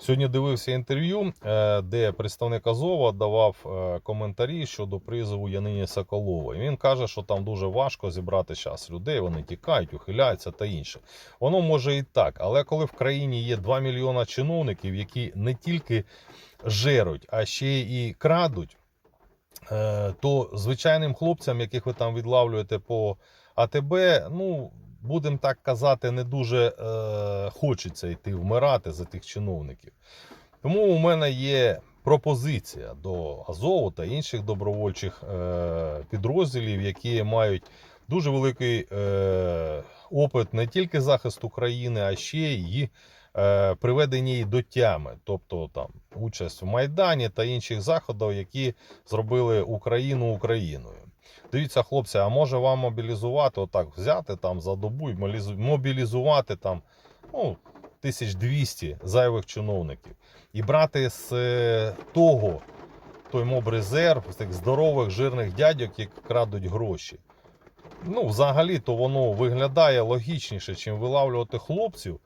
Сьогодні дивився інтерв'ю, е, де представник Азова давав е, коментарі щодо призову Янині Соколової. Він каже, що там дуже важко зібрати час людей, вони тікають, ухиляються та інше. Воно може і так, але коли в країні є 2 мільйона чиновників, які не тільки жеруть, а ще і крадуть, е, то звичайним хлопцям, яких ви там відлавлюєте по АТБ, ну. Будемо так казати, не дуже е, хочеться йти вмирати за тих чиновників. Тому у мене є пропозиція до Азову та інших добровольчих е, підрозділів, які мають дуже великий е, опит не тільки захисту країни, а ще й е, приведення її до тями, тобто там участь в Майдані та інших заходах, які зробили Україну Україною. Дивіться, хлопці, а може вам мобілізувати, отак взяти там за добу і мобілізувати там ну, 1200 зайвих чиновників і брати з е, того той моб-резерв, з тих здорових жирних дядьок, які крадуть гроші. Ну, взагалі, то воно виглядає логічніше, чим вилавлювати хлопців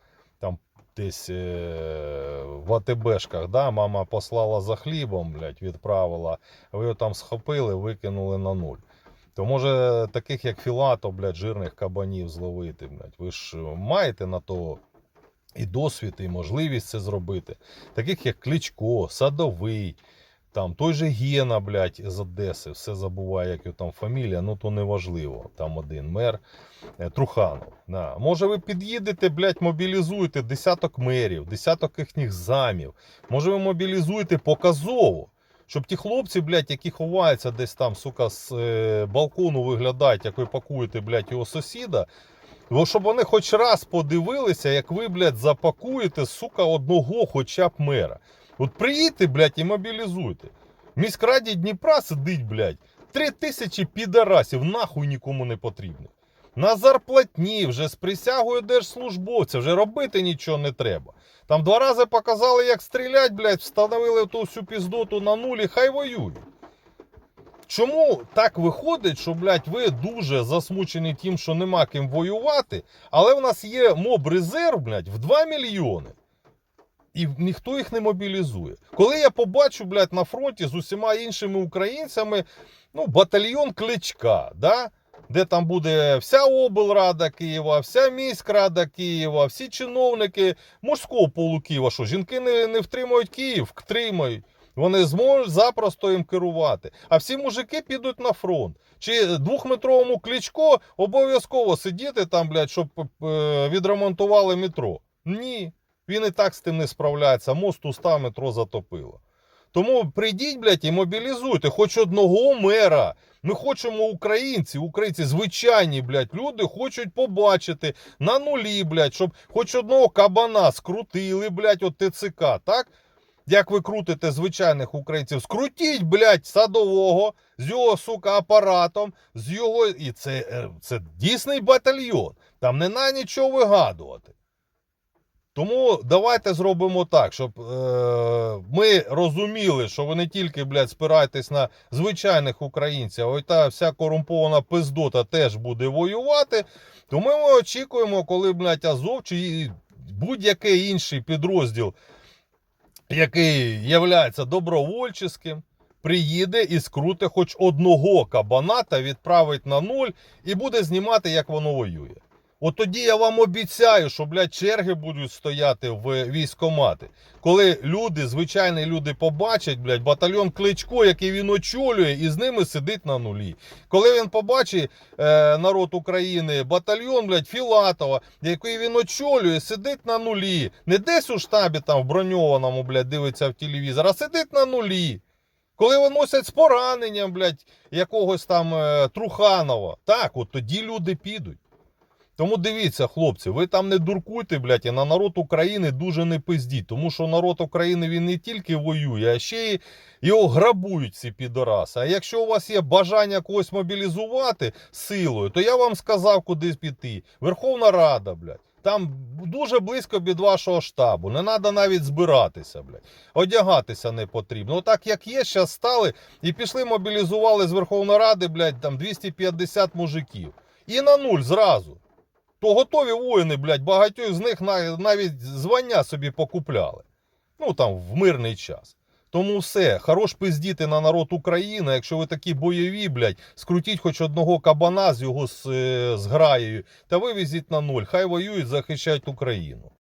десь е- в АТБшках. Да? Мама послала за хлібом, блядь, відправила, ви його там схопили, викинули на нуль. То може таких як Філато, блядь, жирних кабанів зловити, блядь. Ви ж маєте на то і досвід, і можливість це зробити. Таких як Кличко, Садовий, там той же Гена, блядь, з Одеси, все забуває, як його там фамілія, ну то не важливо. Там один мер е, Труханов. Да. Може, ви під'їдете, блядь, мобілізуєте десяток мерів, десяток їхніх замів. Може, ви мобілізуєте показово. Щоб ті хлопці, блядь, які ховаються десь там, сука, з е, балкону виглядають, як ви пакуєте, блядь, його сусіда. Бо щоб вони хоч раз подивилися, як ви, блядь, запакуєте, сука, одного хоча б мера. От приїдьте, блядь, і мобілізуйте. Міськраді Дніпра сидить, блядь, три тисячі підарасів, нахуй нікому не потрібно. На зарплатні вже з присягою держслужбовця, вже робити нічого не треба. Там два рази показали, як стрілять, блядь, встановили ту всю піздоту на нулі, хай воюють. Чому так виходить, що, блядь, ви дуже засмучені тим, що нема ким воювати, але в нас є моб-резерв, блядь, в 2 мільйони. І ніхто їх не мобілізує. Коли я побачу, блядь, на фронті з усіма іншими українцями, ну, батальйон Кличка, да? де там буде вся облрада Києва, вся міськрада Києва, всі чиновники мужського полу Києва, що жінки не, не втримують Київ, втримають. Вони зможуть запросто їм керувати. А всі мужики підуть на фронт. Чи двохметровому кличко обов'язково сидіти там, блядь, щоб е, відремонтували метро? Ні. Він і так з тим не справляється. Мост устав, метро затопило. Тому прийдіть, блядь, і мобілізуйте хоч одного мера. Ми хочемо українці, українці, звичайні, блядь, люди хочуть побачити на нулі, блядь, щоб хоч одного кабана скрутили, блядь, от ТЦК, так? Як ви крутите звичайних українців, скрутіть, блядь, садового з його, сука, апаратом, з його. І це, е, це дійсний батальйон. Там не на нічого вигадувати. Тому давайте зробимо так, щоб е, ми розуміли, що ви не тільки, блядь, спираєтесь на звичайних українців, а й та вся корумпована пиздота теж буде воювати. То ми очікуємо, коли, блядь, Азов чи будь-який інший підрозділ який являється добровольчим, приїде і скруте хоч одного кабана та відправить на нуль і буде знімати, як воно воює. От тоді я вам обіцяю, що, блядь, черги будуть стояти в військомати. Коли люди, звичайні люди побачать, блядь, батальйон Кличко, який він очолює, і з ними сидить на нулі. Коли він побачить е, народ України, батальйон, блядь, Філатова, який він очолює, сидить на нулі. Не десь у штабі там в броньованому, блядь, дивиться в телевізор, а сидить на нулі. Коли виносять з пораненням, блядь, якогось там е, Труханова, так, от тоді люди підуть. Тому дивіться, хлопці, ви там не дуркуйте, блядь, і на народ України дуже не пиздіть. Тому що народ України він не тільки воює, а ще й його грабують ці підораси. А якщо у вас є бажання когось мобілізувати силою, то я вам сказав, куди піти. Верховна Рада, блядь. Там дуже близько від вашого штабу. Не треба навіть збиратися, блядь. Одягатися не потрібно. Отак, як є, зараз стали і пішли, мобілізували з Верховної Ради, блядь, там 250 мужиків. І на нуль зразу. То готові воїни, блядь, багатьох з них навіть звання собі покупляли. Ну там в мирний час. Тому все, хорош пиздіти на народ України. Якщо ви такі бойові, блядь, скрутіть хоч одного кабана з його з, е, та вивезіть на нуль. Хай воюють, захищають Україну.